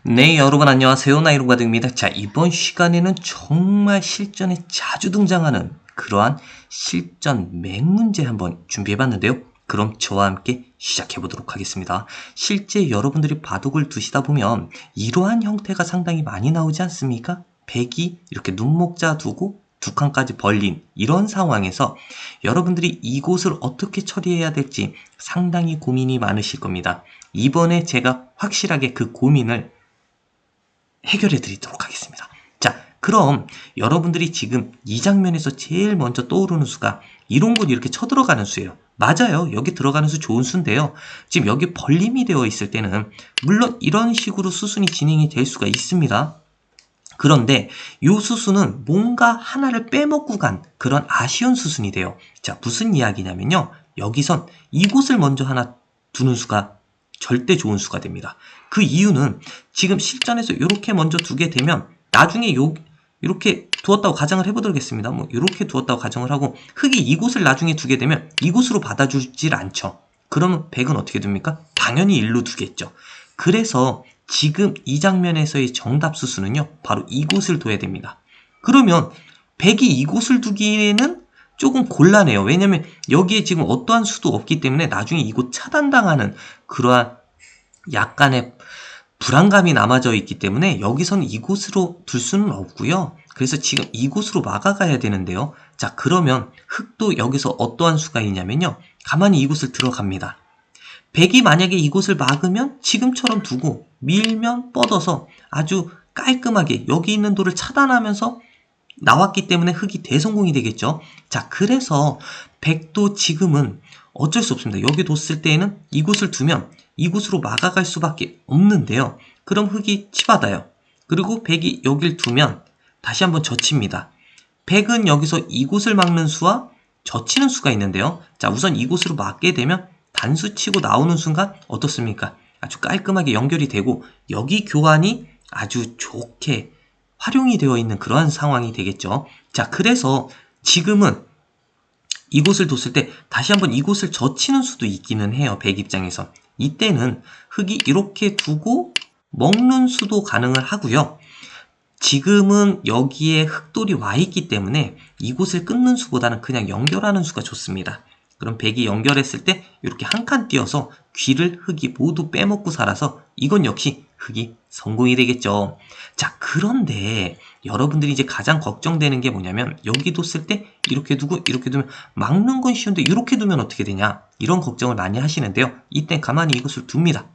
네, 여러분 안녕하세요. 나이로가드입니다. 자, 이번 시간에는 정말 실전에 자주 등장하는 그러한 실전 맹문제 한번 준비해 봤는데요. 그럼 저와 함께 시작해 보도록 하겠습니다. 실제 여러분들이 바둑을 두시다 보면 이러한 형태가 상당히 많이 나오지 않습니까? 백이 이렇게 눈목자 두고 두 칸까지 벌린 이런 상황에서 여러분들이 이곳을 어떻게 처리해야 될지 상당히 고민이 많으실 겁니다. 이번에 제가 확실하게 그 고민을 해결해 드리도록 하겠습니다. 자, 그럼 여러분들이 지금 이 장면에서 제일 먼저 떠오르는 수가 이런 곳 이렇게 쳐들어가는 수예요. 맞아요. 여기 들어가는 수 좋은 수인데요. 지금 여기 벌림이 되어 있을 때는 물론 이런 식으로 수순이 진행이 될 수가 있습니다. 그런데 이 수순은 뭔가 하나를 빼먹고 간 그런 아쉬운 수순이 돼요. 자, 무슨 이야기냐면요. 여기선 이곳을 먼저 하나 두는 수가 절대 좋은 수가 됩니다. 그 이유는 지금 실전에서 이렇게 먼저 두게 되면 나중에 요 이렇게 두었다고 가정을 해보도록겠습니다. 뭐 이렇게 두었다고 가정을 하고 흙이 이곳을 나중에 두게 되면 이곳으로 받아주질 않죠. 그러면 백은 어떻게 됩니까? 당연히 일로 두겠죠. 그래서 지금 이 장면에서의 정답 수수는요. 바로 이곳을 둬야 됩니다. 그러면 백이 이곳을 두기에는 조금 곤란해요. 왜냐면 여기에 지금 어떠한 수도 없기 때문에 나중에 이곳 차단당하는 그러한 약간의 불안감이 남아져 있기 때문에 여기서는 이곳으로 둘 수는 없고요. 그래서 지금 이곳으로 막아가야 되는데요. 자, 그러면 흙도 여기서 어떠한 수가 있냐면요. 가만히 이곳을 들어갑니다. 백이 만약에 이곳을 막으면 지금처럼 두고 밀면 뻗어서 아주 깔끔하게 여기 있는 돌을 차단하면서 나왔기 때문에 흙이 대성공이 되겠죠. 자, 그래서 백도 지금은 어쩔 수 없습니다. 여기 뒀을 때에는 이곳을 두면 이곳으로 막아갈 수밖에 없는데요. 그럼 흙이 치받아요. 그리고 백이 여길 두면 다시 한번 젖힙니다. 백은 여기서 이곳을 막는 수와 젖히는 수가 있는데요. 자, 우선 이곳으로 막게 되면 단수 치고 나오는 순간 어떻습니까? 아주 깔끔하게 연결이 되고 여기 교환이 아주 좋게 활용이 되어 있는 그러한 상황이 되겠죠. 자, 그래서 지금은 이곳을 뒀을 때 다시 한번 이곳을 젖히는 수도 있기는 해요. 백 입장에서. 이때는 흙이 이렇게 두고 먹는 수도 가능을 하고요. 지금은 여기에 흙돌이 와 있기 때문에 이곳을 끊는 수보다는 그냥 연결하는 수가 좋습니다. 그럼 백이 연결했을 때 이렇게 한 칸 띄어서 귀를 흙이 모두 빼먹고 살아서 이건 역시 흙이 성공이 되겠죠. 자, 그런데 여러분들이 이제 가장 걱정되는 게 뭐냐면 여기 뒀을 때 이렇게 두고 이렇게 두면 막는 건 쉬운데 이렇게 두면 어떻게 되냐 이런 걱정을 많이 하시는데요. 이때 가만히 이것을 둡니다.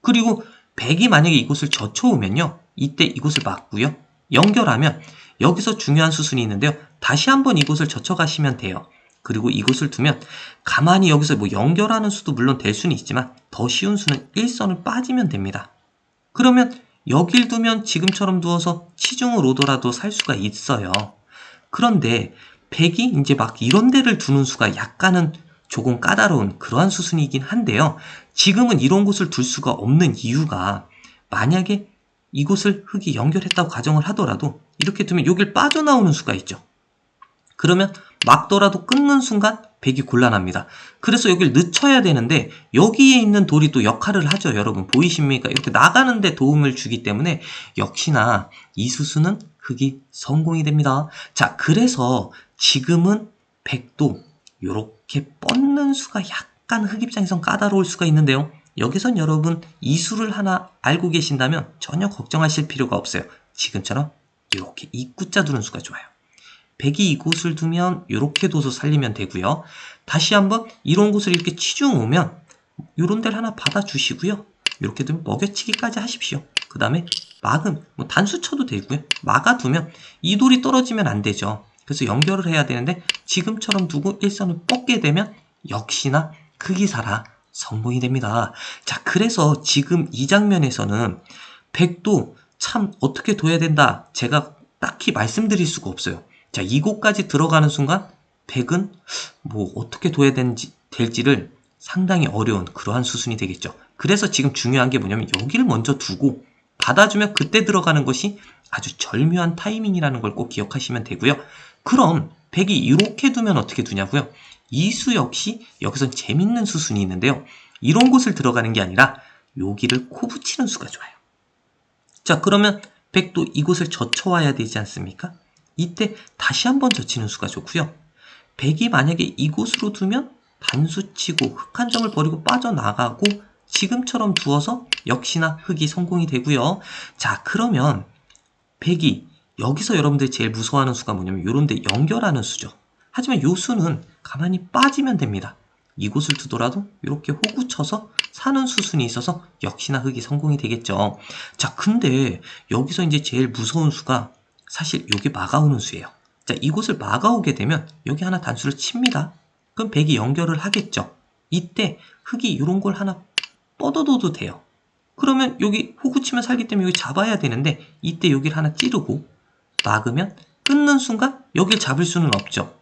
그리고 백이 만약에 이곳을 젖혀오면요. 이때 이곳을 막고요. 연결하면 여기서 중요한 수순이 있는데요. 다시 한번 이곳을 젖혀가시면 돼요. 그리고 이곳을 두면 가만히 여기서 뭐 연결하는 수도 물론 될 수는 있지만 더 쉬운 수는 일선을 빠지면 됩니다. 그러면 여길 두면 지금처럼 두어서 치중을 오더라도 살 수가 있어요. 그런데 백이 이제 막 이런 데를 두는 수가 약간은 조금 까다로운 그러한 수순이긴 한데요. 지금은 이런 곳을 둘 수가 없는 이유가 만약에 이곳을 흙이 연결했다고 가정을 하더라도 이렇게 두면 여길 빠져나오는 수가 있죠. 그러면 막더라도 끊는 순간 백이 곤란합니다. 그래서 여기를 늦춰야 되는데 여기에 있는 돌이 또 역할을 하죠. 여러분 보이십니까? 이렇게 나가는데 도움을 주기 때문에 역시나 이 수수는 흙이 성공이 됩니다. 자 그래서 지금은 백도 이렇게 뻗는 수가 약간 흙 입장에선 까다로울 수가 있는데요. 여기선 여러분 이 수를 하나 알고 계신다면 전혀 걱정하실 필요가 없어요. 지금처럼 이렇게 입구자 두는 수가 좋아요. 백이 이곳을 두면 이렇게 둬서 살리면 되고요. 다시 한번 이런 곳을 이렇게 치중 오면 이런 데를 하나 받아주시고요. 이렇게 두면 먹여치기까지 하십시오. 그 다음에 막음, 뭐 단수 쳐도 되고요. 막아두면 이 돌이 떨어지면 안 되죠. 그래서 연결을 해야 되는데 지금처럼 두고 일선을 뻗게 되면 역시나 크기사라 성공이 됩니다. 자, 그래서 지금 이 장면에서는 백도 참 어떻게 둬야 된다. 제가 딱히 말씀드릴 수가 없어요. 자, 이곳까지 들어가는 순간 백은 뭐 어떻게 둬야 되는지, 될지를 상당히 어려운 그러한 수순이 되겠죠. 그래서 지금 중요한 게 뭐냐면 여기를 먼저 두고 받아주면 그때 들어가는 것이 아주 절묘한 타이밍이라는 걸 꼭 기억하시면 되고요. 그럼 백이 이렇게 두면 어떻게 두냐고요? 이 수 역시 여기선 재밌는 수순이 있는데요. 이런 곳을 들어가는 게 아니라 여기를 코 붙이는 수가 좋아요. 자, 그러면 100도 이곳을 젖혀와야 되지 않습니까? 이때 다시 한번 젖히는 수가 좋고요. 100이 만약에 이곳으로 두면 단수치고 흙한 점을 버리고 빠져나가고 지금처럼 두어서 역시나 흙이 성공이 되고요. 자, 그러면 100이 여기서 여러분들이 제일 무서워하는 수가 뭐냐면 요런데 연결하는 수죠. 하지만 요 수는 가만히 빠지면 됩니다. 이곳을 두더라도 이렇게 호구 쳐서 사는 수순이 있어서 역시나 흙이 성공이 되겠죠. 자, 근데 여기서 이제 제일 무서운 수가 사실 여기 막아오는 수예요. 자, 이곳을 막아오게 되면 여기 하나 단수를 칩니다. 그럼 100이 연결을 하겠죠. 이때 흙이 이런 걸 하나 뻗어둬도 돼요. 그러면 여기 호구 치면 살기 때문에 여기 잡아야 되는데 이때 여기를 하나 찌르고 막으면 끊는 순간 여길 잡을 수는 없죠.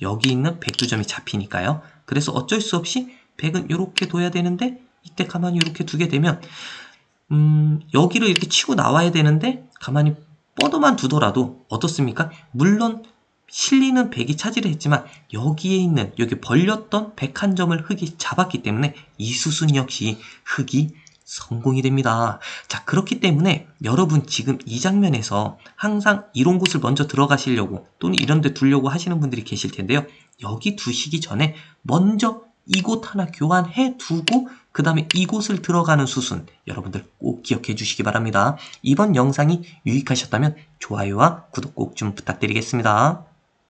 여기 있는 백두점이 잡히니까요. 그래서 어쩔 수 없이 100은 이렇게 둬야 되는데 이때 가만히 이렇게 두게 되면 음, 여기를 이렇게 치고 나와야 되는데 가만히 뻗어만 두더라도 어떻습니까? 물론 실리는 100이 차지를 했지만 여기에 있는 여기 벌렸던 101 점을 흙이 잡았기 때문에 이 수순 역시 흙이 성공이 됩니다. 자, 그렇기 때문에 여러분 지금 이 장면에서 항상 이런 곳을 먼저 들어가시려고 또는 이런 데 두려고 하시는 분들이 계실 텐데요. 여기 두시기 전에 먼저 이곳 하나 교환해 두고 그 다음에 이곳을 들어가는 수순 여러분들 꼭 기억해 주시기 바랍니다. 이번 영상이 유익하셨다면 좋아요와 구독 꼭 좀 부탁드리겠습니다.